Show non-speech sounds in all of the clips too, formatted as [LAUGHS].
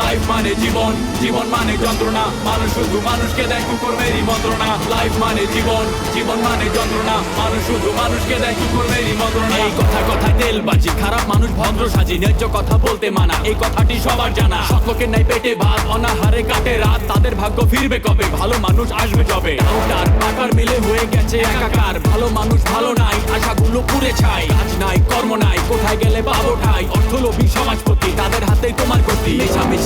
Life মানে জীবন জীবন মানে যন্ত্রণা। মানুষ শুধু মানুষকে দেয় কুকুরমেরই মন্ত্রণা। লাইফ মানে জীবন জীবন মানে যন্ত্রণা। মানুষ শুধু মানুষকে দেয় কুকুরমেরই মন্ত্রণা। এই কথা কথা তেল বাজি, খারাপ মানুষ ভদ্র সাজি, ন্যায্য কথা বলতে মানা। এই কথাটি সবার জানা। সকলকে নাই পেটে ভাত অনাহারে কাটে রাত। তাদের ভাগ্য ফিরবে কবে? ভালো মানুষ আসবে যবে? ডাউটার পাকার মিলে হয়ে গেছে একাকার। ভালো মানুষ ভালো নাই, আশাগুলো পুড়ে ছাই। কাজ নাই, কর্ম নাই, কোথায় গেলে পাবো ঠাই? অর্থলোভী সমাজপতি, তাদের হাতেই তোমার গতি। মেশামেশি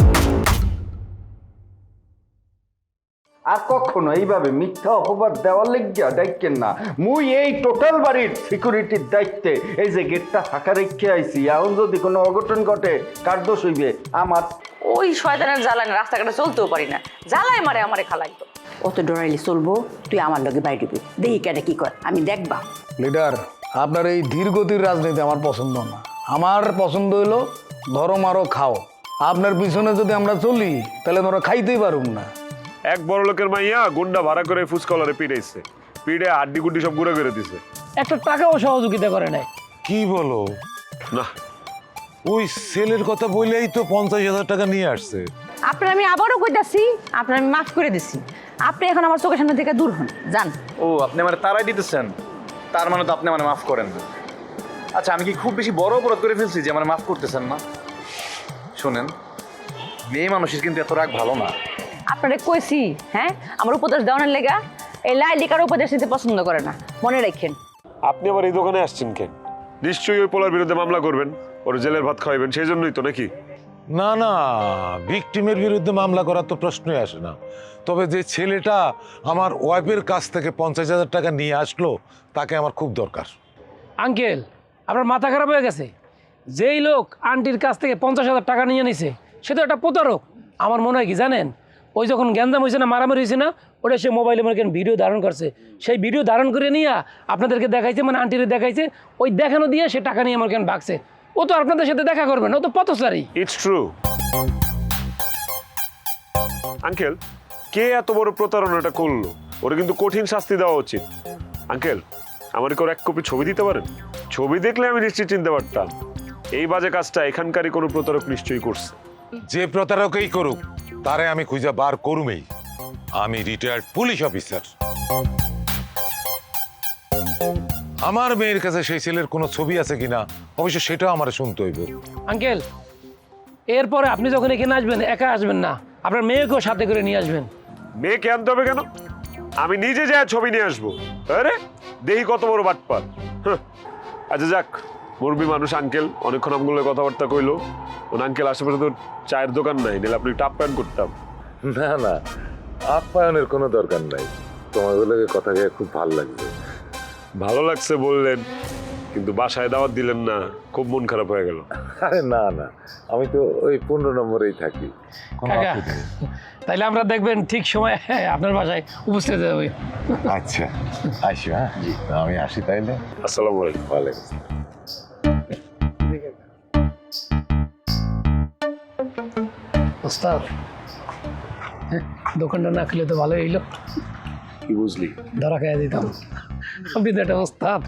আর কখনো এইভাবে মিথ্যা অপবাদ দেওয়ার লেগিয়া দেখেন না। মুই এই টোটাল বাড়ির সিকিউরিটির দায়িত্বে এই যে গেটটা ফাঁকা রেখে আইছি এখন যদি কোনো অঘটন ঘটে কার দোষ হইবে? আমার। ওই শয়তানের জ্বালানি রাস্তাঘাটে চলতেও পারি না। জ্বালায় মারে আমারে খালাই তো অত ডরাইলে চলবো তুই আমার লগে বাইরে দিবি দেখি কেটে কি কর আমি দেখবা। লিডার আপনার এই ধীরগতির রাজনীতি আমার পছন্দ না। আমার পছন্দ হলো ধরো মারো খাও। আপনার পিছনে যদি আমরা চলি তাহলে ধরো খাইতেই পারুম না। এক বড় লোকের মাইয়া গুন্ডা ভাড়া করে ফুসকলারে পিড়াইছে পিড়ে হাড্ডি গুড্ডি সব গুঁড়ো করে দিছে। একটা টাকাও সহযোগিতা করে নাই। কি বলো? না। ওই সেলের কথা বলেই তো পঞ্চাশ হাজার টাকা নিয়ে আসছে। আপনার আমি আবারও কইতাছি আপনার আমি মাফ করে দিছি। আপনি এখন আমার চোখের সামনে থেকে দূর হন যান। ও আপনি মানে তারাই দিতেছেন? তার মানে তো আপনি মানে মাফ করেন না। আচ্ছা আমি কি খুব বেশি বড় অপরাধ করে ফেলছি যে মানে মাফ করতেছেন না? শোনেন মেয়ে মানুষের কিন্তু এত রাগ ভালো না। আপনারে কইছি হ্যাঁ? আমার উপদেশ দেওয়ানোর লেগা এই লাই লিকার উপদেশ নিতে পছন্দ করে না। মনে রাখেন। আপনি আবার এই দোকানে আসছেন কেন? নিশ্চয়ই ওই পোলার বিরুদ্ধে মামলা করবেন ওর জেলের ভাত খাওয়াবেন সেই জন্যই তো নাকি? না না ভিকটিমের বিরুদ্ধে মামলা করার তো প্রশ্নই আসে না। তবে যে ছেলেটা আমার ওয়াইফের কাছ থেকে পঞ্চাশ হাজার টাকা নিয়ে আসলো তাকে আমার খুব দরকার। আঙ্কেল আপনার মাথা খারাপ হয়ে গেছে? যেই লোক আন্টির কাছ থেকে পঞ্চাশ হাজার টাকা নিয়ে নিছে সে তো একটা প্রতারক। আমার মনে হয় কি জানেন? ওই যখন গ্যাঞ্জাম হয়েছে না মারামারি হয়েছে না ওটা সে মোবাইলে মনে করেন ভিডিও ধারণ করছে। সেই ভিডিও ধারণ করে নিয়ে আপনাদেরকে দেখাইছে মানে আন্টিরে দেখাইছে ওই দেখানো দিয়ে সে টাকা নিয়ে আমার কেন ভাগছে। ও তো আপনাদের সাথে দেখা করবে না ও তো পথচারী। ইটস ট্রু আঙ্কেল কে এত বড় প্রতারণাটা করল? ওরা কিন্তু কঠিন শাস্তি দেওয়া উচিত। আঙ্কেল আমার কেউ এক কপি ছবি দিতে পারেন? ছবি দেখলে আমি নিশ্চয়ই চিনতে পারতাম। এই বাজে কাজটা এখানকারই কোনো প্রতারক নিশ্চয়ই করছে। যে প্রতারকই করুক তারে আমি খুঁজে বার করুমেই। আমি রিটায়ার্ড পুলিশ অফিসার আমার মেয়ের কাছে সেই ছেলের কোনো ছবি আছে কিনা অবশ্য সেটাও আমার শুনতে হইব। আঙ্কেল এরপরে আপনি যখন এখানে আসবেন একা আসবেন না। আপনার মেয়েকেও সাথে করে নিয়ে আসবেন। মেয়েকে আনতে হবে কেন? আমি নিজে যাই ছবি নিয়ে আসব। আরে দেহি কত বড় বাটপার। আচ্ছা যাক। মুরবি মানুষ আঙ্কেল অনেকক্ষণ আমগুলো কথাবার্তা কইলো। ওন আঙ্কেল আশেপাশে তো চায়ের দোকান নাই নিলে আপনি একটু আপ্যায়ন করতাম। না না আপ্যায়নের কোনো দরকার নাই। তোমাদের কথা গিয়ে খুব ভালো লাগছে। ভালো লাগছে বললেন কিন্তু বাসায় দাওয়াত দিলেন না খুব মন খারাপ হয়ে গেল। আরে না না আমি তো ওই পনেরো নম্বরেই থাকি। কাকা তাইলে আমরা দেখবেন ঠিক সময় আপনার বাসায় উপস্থিত হবে আচ্ছা আসি হ্যাঁ? আমি আসি তাইলে। আসসালামু আলাইকুম। ওয়ালাইকুম ওস্তাদ হ্যাঁ, দোকানটা না খেলে তো ভালো হইল। কি বুঝলি? ধরা খাইয়া দিতাম। আপনি তো একটা ওস্তাদ।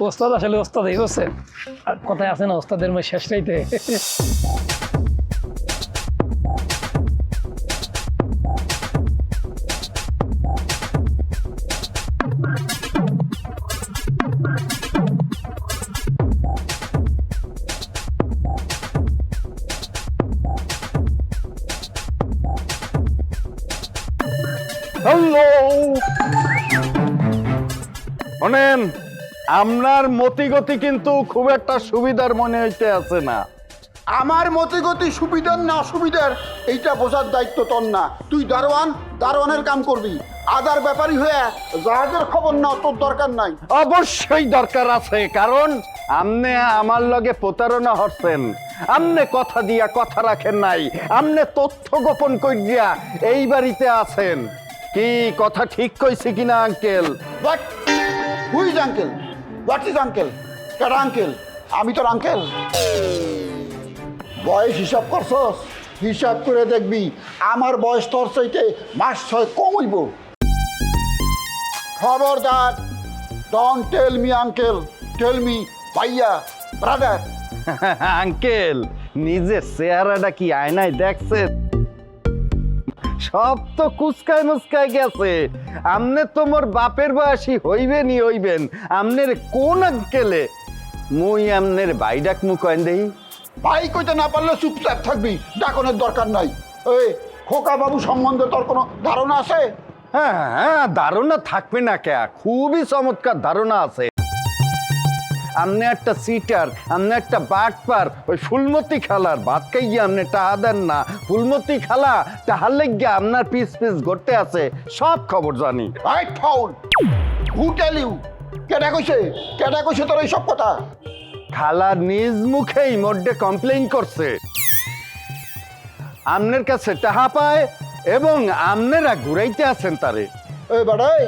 ওস্তাদ আসলে ওস্তাদ এই বসে আর কথায় আছে না ওস্তাদের মধ্যে শেষ রাইতে শোনেন আপনার মতিগতি কিন্তু খুব একটা সুবিধার মনে হইতে আছে না। আমার মতে গতি সুবিধার না অসুবিধার এইটা বোঝার দায়িত্ব তোর না। তুই দারোয়ান দারোয়ানের কাম করবি। আদার ব্যাপারী হয়ে জাহাজের খবর না তোর দরকার নাই। অবশ্যই দরকার আছে কারণ আমনে আমার লগে প্রতারণা হচ্ছেন। আমনে কথা দিয়া কথা রাখেন নাই আমনে তথ্য গোপন করিয়া এই বাড়িতে আছেন। কি কথা ঠিক কইছি কিনা uncle but who's uncle what is uncle কেডা আঙ্কেল আমি তোর আঙ্কেল বয়স হিসাব করছস? হিসাব করে দেখবি আমার বয়স তোর চাইতে মাস ছয় কম হইব। খবরদার don't tell me uncle tell me ভাইয়া ব্রাদার [LAUGHS] আঙ্কেল নিজের চেহারাটা কি আয়নায় দেখছেন? সব তো কুচকায় মুচকায় গেছে। আমনে তো মোর বাপের বয়সী হইবেনই হইবেন। আমনের কোন আঙ্কেলে? মুই আমনের বাইডাক মু কয়েন দেই। ভাই কইতে না পারলে চুপচাপ থাকবি ডাকনের দরকার নাই। এই খোকা বাবু সম্বন্ধে তোর কোনো ধারণা আছে? হ্যাঁ হ্যাঁ ধারণা থাকবে না কে? খুবই চমৎকার ধারণা আছে। আমনে একটা সিটার আমনে একটা বাটপার ওই ফুলমতি খালার ভাত খাইয়া আমনে টাহা দেন না। ফুলমতি খালা টাহার লেগে আপনার পিস পিস ঘটতে আছে সব খবর জানি। আই ঠাউন হু টেল ইউ কেডা কইছে? কেডা কইছে তোর এইসব কথা? খালা নিজ মুখেই মধ্যে কমপ্লেইন করছে। আমনের কাছে টাহা পায় এবং আমনেরা ঘুরাইতে আছেন তারে। এই বাড়াই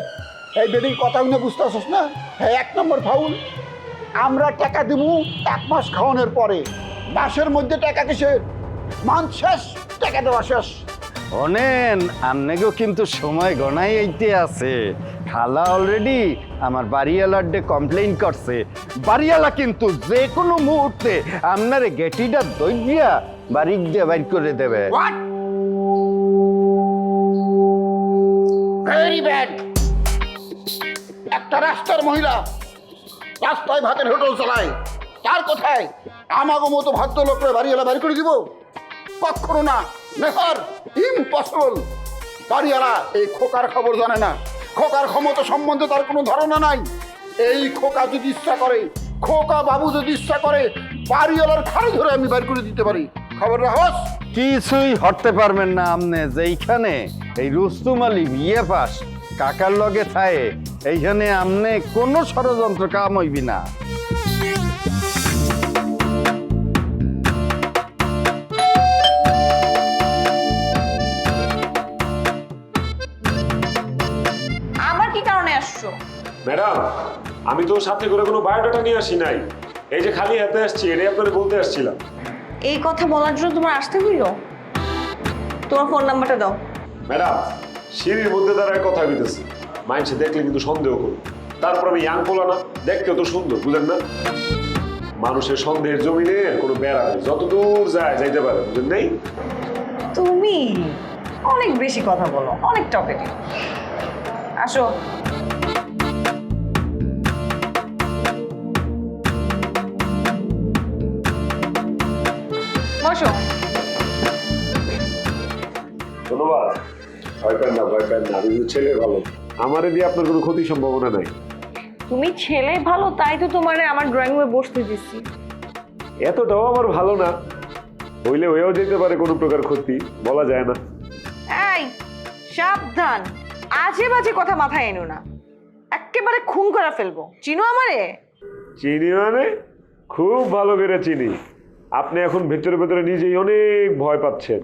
এই বেডির কথা বুঝতে আসছ না? হ্যাঁ এক নম্বর ফাউল। আমরা টাকা দিব এক মাস খাওয়ানোর পরে। মাসের মধ্যে টাকা কিসের? মান শেষ টাকা দেওয়া শেষ। অনেন আমনেগো কিন্তু সময় গণাই এইতে আছে। খালা অলরেডি আমার বাড়িওয়ালার ডে কমপ্লেইন করছে। বাড়িওয়ালা কিন্তু যে কোনো মুহূর্তে আপনারে গেটিটা দইয়া বাড়ি দিয়ে বাইর করে দেবে। ভেরি ব্যাড একটা রাস্তার মহিলা রাস্তায় ভাতের হোটেল চালায় তার কোথায়? আমাগো মতো ভাদ্য লোকরা বাড়িওয়ালা বাড়ি করে দিব? কখনো না নেভার ইম্পসিবল বাড়িওয়ালা এই খোকার খবর জানে না। খোকার ক্ষমতা সম্বন্ধে তার কোনো ধারণা নাই। এই খোকা যদি ইচ্ছা করে, খোকা বাবু যদি ইচ্ছা করে বাড়িওয়ালার খাড়ি ধরে আমি বের করে দিতে পারি। খবর রাখস কিছুই হটতে পারবেন না আপনি যেইখানে এই রুস্তুম আলী বিয়ে পাস, কাকার লগে থায়ে এইখানে আমনে কোনো ষড়যন্ত্র কাম হইবি না। আমার কি কারণে আসছো? ম্যাডাম আমি তো সাথে করে কোনো বায়োডাটা নিয়ে আসি নাই। এই যে খালি হাতে আসছি এটাই আপনাকে বলতে আসছিলাম। এই কথা বলার জন্য তোমার আসতে হইল? তোমার ফোন নাম্বারটা দাও। ম্যাডাম সিঁড়ির মধ্যে দাঁড়ায় কথা হইতেছে মাইন্ডসে দেখলে কিন্তু সন্দেহ করুন তারপর আমি ইয়াং পোলা না দেখতেও তো সুন্দর বুঝলেন না? মানুষের সন্দেহের জমিনে কোনো বেড়া নেই যত দূর যায় যাইতে পারে বুঝলেন নেই? তুমি অনেক বেশি কথা বলো অনেক টকেটিভ আসো। বসো। ধন্যবাদ। ভয় পেন না ভয় পেন না ছেলে ভালো। আমারে দিয়ে আপনার কোনো ক্ষতির সম্ভাবনা নাই। তুমি ছেলে ভালো তাই তো তোমার আমার ড্রয়িং রুমে বসতে দিচ্ছি এতটাও আমার ভালো না। হইলে হয়েও যেতে পারে কোনো প্রকার ক্ষতি বলা যায় না। এই সাবধান। আজে বাজে কথা মাথায় এনো না। একেবারে খুন করে ফেলব। চিনো আমারে? চিনি মানে? খুব ভালো করে চিনি। আপনি এখন ভেতরে ভেতরে নিজেই অনেক ভয় পাচ্ছেন।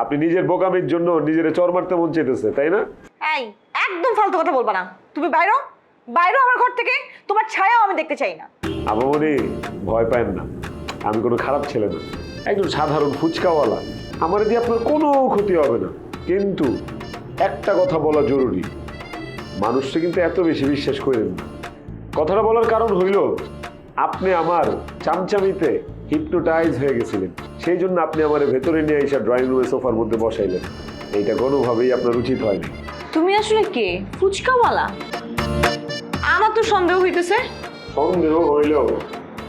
আপনি নিজের বোকামির জন্য নিজের চর মারতে মন চেতেছে তাই না? এই একদম ফালতু কথা বলবা না। তুমি বাইরো? বাইরো আমার ঘর থেকে? তোমার ছায়াও আমি দেখতে চাই না। আবামনি ভয় পায় না। আমি কোনো খারাপ ছেলে না। একজন সাধারণ ফুচকাওয়ালা। আমার দিয়ে আপনার কোনো ক্ষতি হবে না। কিন্তু একটা কথা বলা জরুরি। মানুষটা কিন্তু এত বেশি বিশ্বাস করেন না। কথাটা বলার কারণ হইল আপনি আমার চামচামিতে হিপনোটাইজ হয়ে গেছিলেন। সেই জন্য আপনি আমার ভেতরে নিয়ে এসে ড্রয়িং রুমে সোফার মধ্যে বসাইলেন। এইটা কোনোভাবেই আপনার উচিত হয়নি। তুমি আসলে কে? ফুচকাওয়ালা? আমার তো সন্দেহ হইতেছে। সন্দেহ হইলেও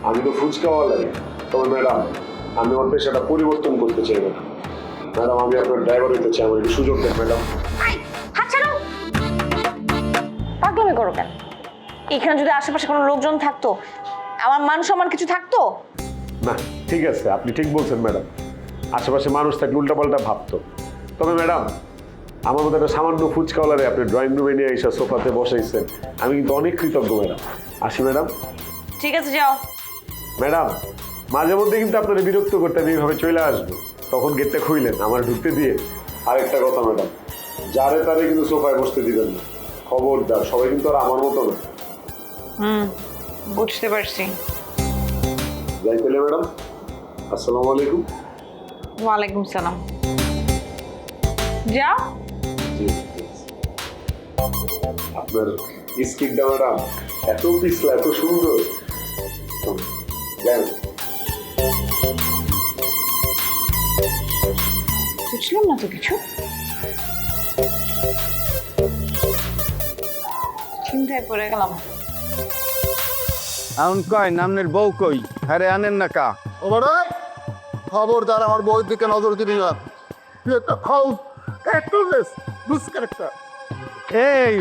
আমি তো ফুচকাওয়ালাই। তবে ম্যাডাম আমি আমার পেশাটা পরিবর্তন করতে চাই না। ম্যাডাম আমি আপনার ড্রাইভার হইতে চাই আমার একটু সুযোগ দেন ম্যাডাম। পাগলামি করো কেন? এখানে যদি আশেপাশে কোনো লোকজন থাকতো আমার মান সম্মান কিছু থাকতো? না ঠিক আছে আপনি ঠিক বলছেন ম্যাডাম। আশেপাশে মানুষ থাকলে উল্টাপাল্টা ভাবতো। তবে ম্যাডাম আমার মতো একটা সামান্য ফুচকাওয়ালারে আপনি ড্রয়িং রুমে নিয়ে এসে সোফাতে বসাইছেন আমি কিন্তু অনেক কৃতজ্ঞ ম্যাডাম। আসি ম্যাডাম। ঠিক আছে যাও। ম্যাডাম মাঝে মধ্যে কিন্তু আপনারা বিরক্ত করতে আমি এইভাবে চলে আসব। তখন গেটটা খুইলেন আমার ঢুকতে দিয়ে। আরেকটা কথা ম্যাডাম যারে তারে কিন্তু সোফায় বসতে দিবেন না। খবরদার সবাই কিন্তু আর আমার মতো না। হুম বুঝতে পারছি। যাই ম্যাডাম আসসালামু আলাইকুম। ওয়ালাইকুম সালাম। যাও। আপনার স্কিনটা ম্যাডাম এত পিছলা এত সুন্দর। বুঝলাম না তো কিছু। চিন্তায় পড়ে গেলাম। এখন কয় নামনের বউ কই? আরে আনেন না কা। ওবারে খবরদার আমার বউয়ের দিকে নজর দিবি না। তুই একটা খাও ক্যারেক্টারলেস লুজ ক্যারেক্টার। এই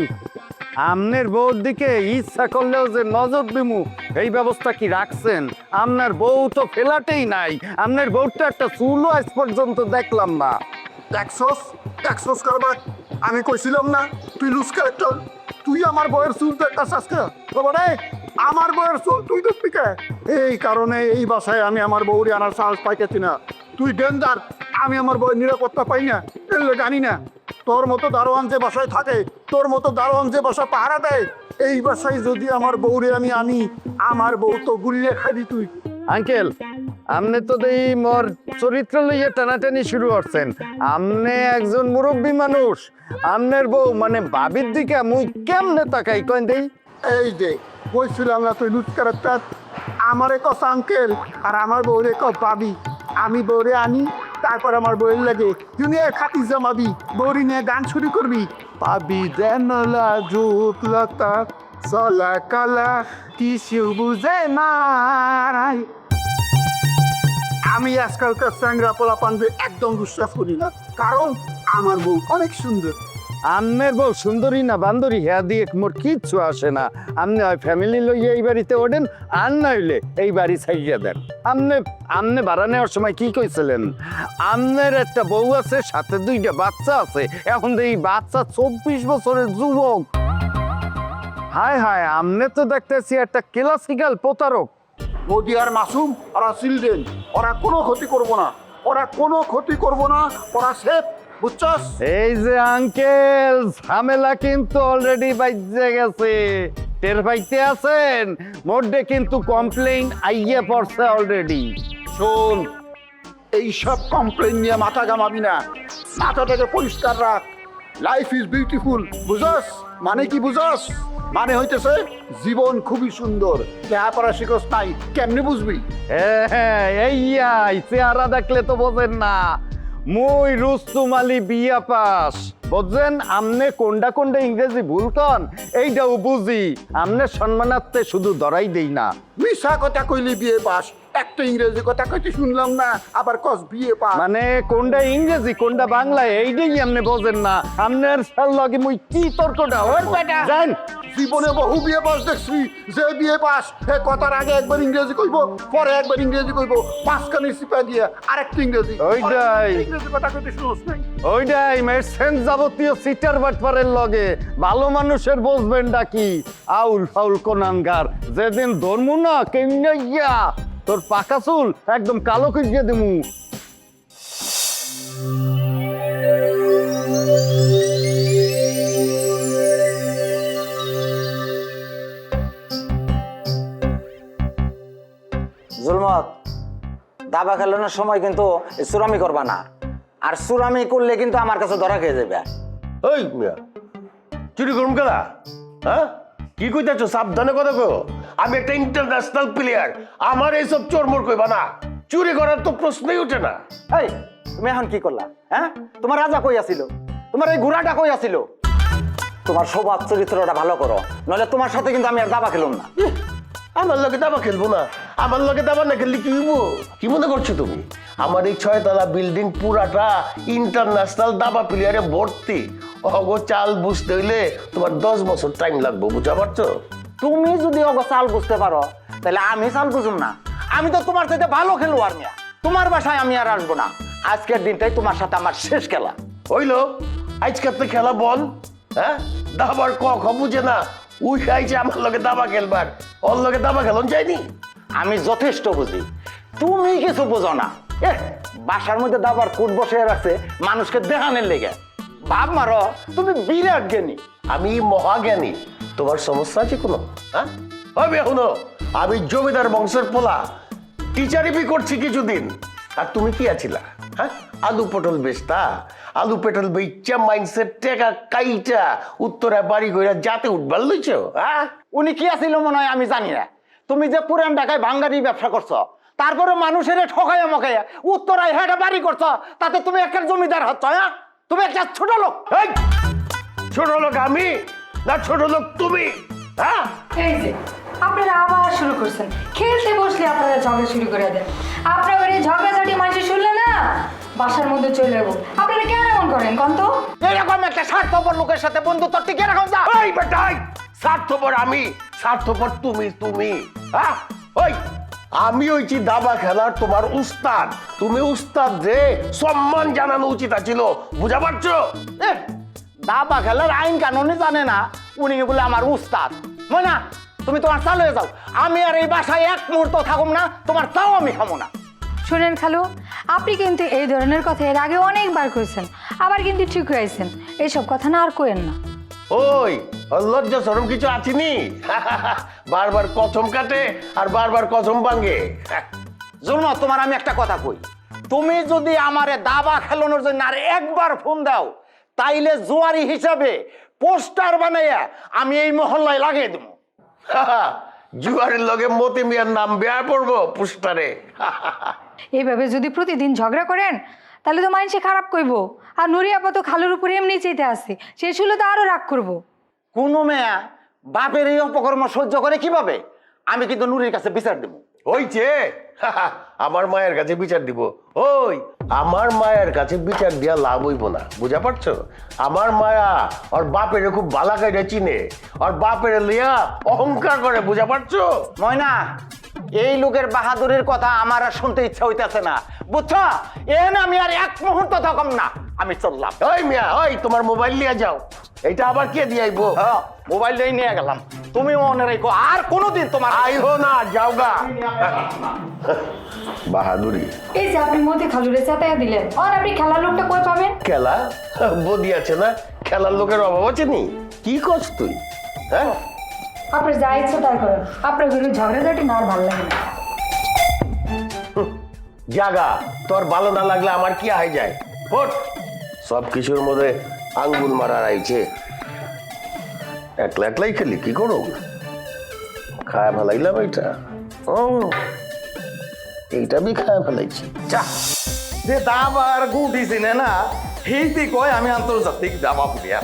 আমনের বউর দিকে ইচ্ছা করলেও যে নজর দিমু এই ব্যবস্থা কি রাখছেন? আপনার বউ তো ফেলাটেই নাই আপনার বউটা একটা চুলও আজ পর্যন্ত দেখলাম না। ট্যাক্সস ট্যাক্সস কারবার আমি কইছিলাম না তুই লুজ ক্যারেক্টার তুই আমার বউয়ের চুল তো একটা শাসকা ওবারে আমার বউয়ের চুল তুই তো পিকে এই কারণে এই বাসায় আমি আমার বউরে আনার সাহস পাইতেছি না। তুই ডেঞ্জার আমি আমার বউয়ের নিরাপত্তা পাই না এলে জানি না। তোর মতো দারোয়ান যে বাসায় থাকে তোর মতো দারোয়ান যে বাসা পাহারা দেয় এই বাসায় যদি আমার বউরে আমি আনি আমার বউ তো গুলিয়ে খাবি তুই। আঙ্কেল আপনি তো দেই মোর চরিত্র লইয়ে টানাটানি শুরু করছেন। আপনি একজন মুরব্বী মানুষ। আমনের বউ মানে বাবির দিকে মুই কেমনে তাকাই কইন দেই? এই যে বলছিলাম না তুই লুট ক্যারেক্টার আমারে কস আঙ্কেল আর আমার বউরে কস বাবি আমি বউরে আনি, তারপর আমার বউয়ের লাগে দুনিয়ার খাতি জমাবি, বউরি নিয়ে গান শুরু করবি। পাবি জানলা জুতলতা চলা কালা কিছু বুঝে মারাই আমি আজকালকার স্যাংরা পোলা পানবে একদম বিশ্বাস করি না, কারণ আমার বউ অনেক সুন্দর। আমনের বউ সুন্দরী না বান্দরী হ্যাঁ দিয়ে মোর কিচ্ছু আসে না। আপনি হয় ফ্যামিলি লইয়ে এই বাড়িতে ওঠেন, আর নইলে এই বাড়ি ছাইয়া দেন। আমনে আমনে ভাড়া নেওয়ার সময় কি কইছিলেন? আমনের একটা বউ আছে, সাথে দুইটা বাচ্চা আছে। এখন এই বাচ্চা চব্বিশ বছরের যুবক। হায় হায় আমনে তো দেখতেছি একটা ক্লাসিক্যাল প্রতারক। মোদি আর মাসুম, ওরা চিলড্রেন। ওরা কোনো ক্ষতি করব না। ওরা কোনো ক্ষতি করব না, ওরা সেফ। বুঝছস? এই যে আঙ্কেল ঝামেলা কিন্তু অলরেডি বাইজে গেছে। টের পাইতে আছেন? মোডে কিন্তু কমপ্লেইন আইয়ে পড়ছে অলরেডি শোন এইসব কমপ্লেন নিয়ে মাথা গামাবি না। মাথাটাকে পরিষ্কার রাখ। লাইফ ইজ বিউটিফুল বুঝস মানে কি বুঝস মানে হইতেছে জীবন খুবই সুন্দর। লেহাপড়া শিখস নাই কেমনে বুঝবি? হ্যাঁ এই চেহারা দেখলে তো বোঝেন না। মুই রুস্তুম আলী বিয়া পাস। বুঝছেন? আমনে কোনটা কোনটা ইংরেজি ভুলতন? এইটাও বুঝি। আমনে সম্মানার্থে শুধু ধরাই দেই না। মিশা কথা কইলি বিয়ে পাস। একটা ইংরেজি কথা কইতে শুনলাম না আবার কস বিয়ে পাস মানে কোনটা ইংরেজি কোনটা বাংলা এইটাই আমনে বোঝেন না। আমনের সাল লগে মুই কি তর্কটা ওর জান। জীবনে বহু বিয়ে পাস দেখছি যে বিয়ে পাস হে কথার আগে একবার ইংরেজি কইব পরে একবার ইংরেজি কইব পাঁচখানি সিপা দিয়ে আরেকটা ইংরেজি। ওইটাই। ইংরেজি কথা কইতে শুনোস নাই? ওইটাই মেরসেন্স যাবতীয় সিটার বাটপারের লগে। ভালো মানুষের বসবেন ডাকি আউল ফাউল কোনানগার যেদিন ধর্মু না কেমনিয়া তোর পাকা চুল একদম কালো করিয়ে দিমু। জুলমত দাবা খেলানোর সময় কিন্তু এই সুরামি করবা না। আর সুরামি করলে কিন্তু আমার কাছে ধরা খেয়ে যাবে ওই মিয়া চুরি করুন কেলা? হ্যাঁ? কি কইতেছো সাবধানে কথা কো আমি একটা ইন্টারন্যাশনাল প্লেয়ার আমার এইসব চোরমোর কইবা না। চুরি করার তো প্রশ্নই ওঠে না। এই তুমি এখন কি করলা হ্যাঁ? তোমার রাজা কই আছিল? তোমার এই ঘোড়াটা কই আছিল? তোমার স্বভাব চরিত্রটা ভালো করো নইলে তোমার সাথে কিন্তু আমি আর দাবা খেলুম না। আমার লগে দাবা খেলব না। আমার লগে দাবা না খেললে কি হইব? কি মনে করছ তুমি? আমার এই ছয়তলা বিল্ডিং পুরাটা ইন্টারন্যাশনাল দাবা প্লেয়ারে ভর্তি। অগো চাল বুঝতে হইলে তোমার দশ বছর টাইম লাগবে বুঝা পারছ? তুমি যদি অগ চাল বুঝতে পারো তাহলে আমি চাল বুঝুম না। আমি তো তোমার সাথে ভালো খেলোয়াড় মিয়া। তোমার বাসায় আমি আর আসব না। আজকের দিনটাই তোমার সাথে আমার শেষ খেলা। হইল আজকাল তো খেলা বল হ্যাঁ? দাবার ক বুঝে না। উই খাইছে আমার লগে দাবা খেলবার। ওর লগে দাবা খেলন যায়নি? আমি যথেষ্ট বুঝি। তুমি কিছু বোঝো না। বাসার মধ্যে দাবার কুট বসে রাখছে মানুষকে দেখানের লেগে। ভাব মারো তুমি বিরাট জ্ঞানী। আমি মহাজ্ঞানী। তোমার সমস্যা আছে কোনো? হ্যাঁ? হবে এখনও। আমি জমিদার বংশের পোলা। টিচারিপি করছি কিছুদিন। আর তুমি কি আছিলা? হ্যাঁ? আলু পটল বেচতা? আলু পটল বেচা মাইন্সের টেকা কাইটা। উত্তরায় বাড়ি কইরা যাতে উঠবার লইছ হ্যাঁ? উনি কি আছিল মনে হয় আমি জানি না। তুমি যে পুরান ঢাকায় ভাঙ্গারি ব্যবসা করছ তারপরে মানুষের ঠকাইয়া মকাইয়া উত্তরায় হেঁটে বাড়ি করছ তাতে তুমি একটা জমিদার হচ্ছ হ্যাঁ? তুমি একটা ছোট লোক। ছোট লোক আমি না ছোট লোক তুমি? হ্যাঁ? এই যে আপনারা আবার শুরু করছেন। খেলতে বসলে আপনারা ঝগড়া শুরু করে দেন। আপনারা এই ঝগড়াঝাটি মানুষ শুনলে না বাসার মধ্যে চলে যাব। আপনারা কেন এমন করেন কন্ত? এরকম একটা স্বার্থপর লোকের সাথে বন্ধুত্ব টিকে রাখুন যা। এই বেটাই স্বার্থপর আমি স্বার্থপর তুমি তুমি। হ্যাঁ? ওই আমি হইছি দাবা খেলার তোমার উস্তাদ। তুমি উস্তাদ রে সম্মান জানানো উচিত ছিল বুঝা পারছ? দাবা খেলার আইন কানুনই জানে না উনি বলে আমার উস্তাদ। না তুমি তোমার চালু হয়ে যাও। আমি আর এই বাসায় এক মুহূর্ত থাকুম না তোমার তাও আমি খাব না। শুনেন খালু আপনি কিন্তু এই ধরনের কথা এর আগে অনেকবার কইছেন আবার কিন্তু ঠিক হয়েছেন এইসব কথা না আর কোয়েন না। ওই লজ্জা সরম কিছু আছিনি? [LAUGHS] বারবার কসম কাটে আর বারবার কসম ভাঙে। [LAUGHS] জুলমা তোমার আমি একটা কথা কই। তুমি যদি আমারে দাবা খেলানোর জন্য আর একবার ফোন দাও তাইলে জুয়ারি হিসাবে পোস্টার বানাইয়া আমি এই মহল্লায় লাগিয়ে দেবো। [LAUGHS] জুয়ারের লগে মতি মিয়ার নাম বেয়া পড়ব পুস্টারে। [LAUGHS] এইভাবে যদি প্রতিদিন ঝগড়া করেন তাহলে তো মানুষে খারাপ করব আর নুরিয়া আপা তো খালুর উপরে এমনি চেতে আসছে সে শুলে তো আরও রাগ করব। কোনো মেয়া বাপের এই অপকর্ম সহ্য করে কীভাবে? আমি কিন্তু নুরির কাছে বিচার দেবো। হইছে। [LAUGHS] আমার মায়ের কাছে বিচার দিব। ওই আমার মায়ের কাছে বিচার দিয়া লাভ হইব না। বুঝা পারছ? আমার মায়া ওর বাপের খুব বালা কাইটা চিনে। ওর বাপের লিয়া অহংকার করে বুঝা পারছ? ময়না এই লোকের বাহাদুরের কথা আমার আর শুনতে ইচ্ছা হইতেছে না। বুঝছ? এন আমি আর এক মুহূর্ত থাকম না। আমি চললাম। ওই মিয়া ওই তোমার মোবাইল নিয়ে যাও। এটা আবার কে দিয়ে আইবো? মোবাইল নিয়ে গেলাম। তুমি মনে রেখো আর কোনোদিন তোমার আইহো না যাওগা। [LAUGHS] বাহাদুরি। এই যে আপনি মধ্যে খালুরে চাপাইয়া দিলেন আর আপনি খেলার লোকটা কই পাবেন? খেলা? [LAUGHS] বদি আছে না? খেলার লোকের অভাব আছে নি? কি করছ তুই? হ্যাঁ? আপনার যা ইচ্ছা তাই করেন। আপনার ঘরে ঝগড়াঝাটি না আর ভালো লাগে না। জাগা তোর ভালো না লাগলে আমার কি আয় যায়? ওঠ। সব কিছুর মধ্যে আঙ্গুল মারা আইছে একলা একলাই খেলি কি করো? খায় ফেলাইলাম এইটা। ও এইটা বি খায় ফেলাইছি। যা। যে দাবা আর গুটি চিনে না সেইটি কয় আমি আন্তর্জাতিক দাবা প্লেয়ার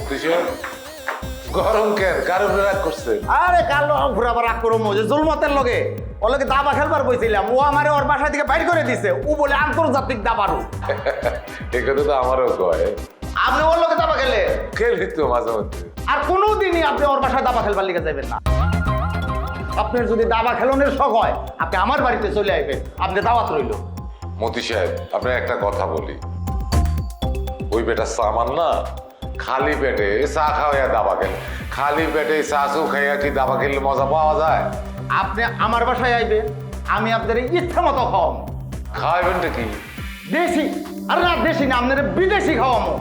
গরম কেন? কারও রাগ করছে? আরে কালো ঘুরাবার রাগ করো মজে জুলমতের লগে। ওর লগে দাবা খেলবার বইছিলাম। ও আমারে ওর বাসা থেকে বাইর করে দিছে। ও বলে আন্তর্জাতিক দাবারু। এখানে তো আমারও কয়। আপনি ওর লগে দাবা খেলে খেলি তো মাঝে মধ্যে। আর কোনোদিনই আপনি ওর বাসায় দাবা খেলবার লিগে যাবেন না। আপনার যদি দাবা খেলনের শখ হয় আপনি আমার বাড়িতে চলে আসবেন আপনি দাওয়াত রইল। মতি সাহেব আপনার একটা কথা বলি। ওই বেটা সামান না খালি পেটে চা খাওয়া দাবা খেলে। খালি পেটে চা চু খাইয়া কি দাবা খেললে মজা পাওয়া যায়? আপনি আমার বাসায় আইবেন আমি আপনার ইচ্ছা মতো খাওয়াবো খাওয়াইবেনটা কি? দেশি আর না দেশি না আপনার বিদেশি খাওয়াবো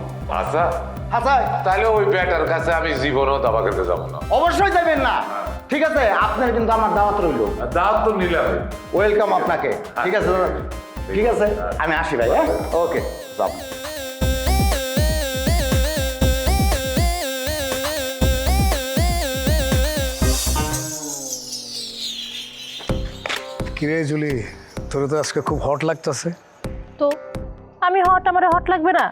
আচ্ছা। আচ্ছা। তাহলে ওই বেটার কাছে আমি জীবনও দাবা খেলতে যাব না। অবশ্যই যাবেন না। ঠিক আছে আপনার কিন্তু আমার দাওয়াত রইল। দাওয়াত তো নিলাম ওয়েলকাম আপনাকে। ঠিক আছে দাদা? ঠিক আছে আমি আসি ভাই হ্যাঁ? ওকে যাব কিরে জুলি তোর তো আজকে খুব হট লাগতেছে। তো আমি হট আমার হট লাগবে না?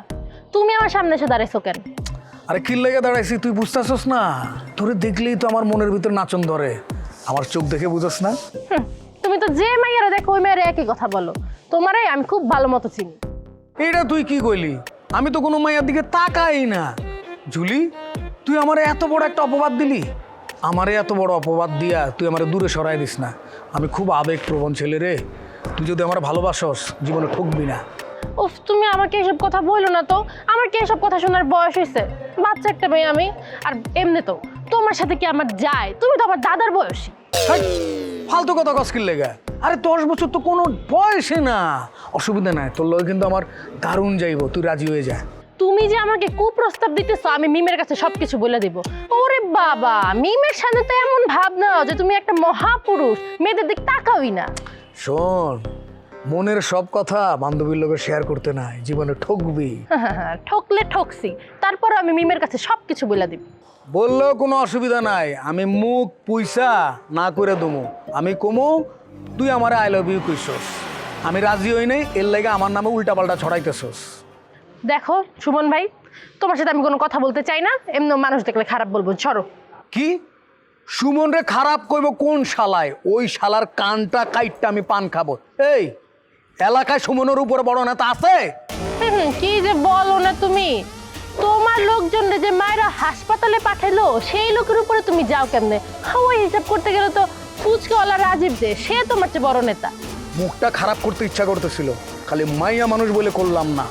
তুমি আমার সামনে এসে দাঁড়াইছো কেন? আরে কি লেগে দাঁড়াইছি তুই বুঝতেছস না? তোরে দেখলেই তো আমার মনের ভিতর নাচন ধরে। আমার চোখ দেখে বুঝস না? তুমি তো যে মাইয়ারা দেখো ওই মায়ের একই কথা বলো। তোমারে আমি খুব ভালো মতো চিনি। এইটা তুই কি কইলি? আমি তো কোনো মাইয়ার দিকে তাকাই না। জুলি তুই আমারে এত বড় একটা অপবাদ দিলি? আমারে এত বড় অপবাদ দিয়া তুই আমারে দূরে সরাই দিস না। আমি খুব আবেগপ্রবণ ছেলে রে। তুই যদি আমার ভালোবাসস জীবনে ঠকবি না। উফ তুমি আমাকে এসব কথা বলো না তো। আমার কি এসব কথা শোনার বয়স হয়েছে বাচ্চা একটা মেয়ে আমি। আর এমনি তো তোমার সাথে কি আমার যায়? তুমি তো আমার দাদার বয়সী। ফালতু কথা কসকিল লেগা? আরে দশ বছর তো কোনো বয়সে না। অসুবিধা নাই তোর লগে কিন্তু আমার দারুণ যাইব তুই রাজি হয়ে যা। তুমি যে আমাকে কুপ্রস্তাব দিতেছো আমি মিমের কাছে সবকিছু বলে দিব। ওরে বাবা মিমের সাথে তো এমন ভাব না যে তুমি একটা মহাপুরুষ মেয়েদের দিক তাকাওই না। শোন মনের সব কথা বান্ধবীর লোকে শেয়ার করতে নাই জীবনে ঠকবি। [LAUGHS] ঠকলে ঠকছি তারপর আমি মিমের কাছে সবকিছু বলে দিব। বললেও কোনো অসুবিধা নাই আমি মুখ পুইসা না করে দমু। আমি কমু তুই আমার আই লাভ ইউ কইছস আমি রাজি হই নাই এর লাগে আমার নামে উল্টাপাল্টা ছড়াইতেছস। দেখো সুমন ভাই তোমার সাথে আমি কোনো কথা বলতে চাই না এমনি মানুষ দেখলে খারাপ বলব সরো। কি? সুমন রে খারাপ কইব কোন শালায়? ওই শালার কানটা কাইটটা আমি পান খাব। এই এলাকায় সুমনের উপর বড় নেতা আছে? হুম, কি যে বলো না তুমি? তোমার লোকজন যে মায়েরা হাসপাতালে পাঠালো সেই লোকের উপরে তুমি যাও কেমনে? ওই হিসাব করতে গেলে তো ফুচকাওয়ালা রাজীব দে সে তোমার চেয়ে বড় নেতা। মুখটা খারাপ করতে ইচ্ছা করতেছিল খালি মাইয়া মানুষ বলে করলাম না।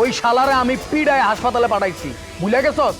ওই শালারে আমি পিড়ায় হাসপাতালে পাঠাইছি ভুলে গেছস?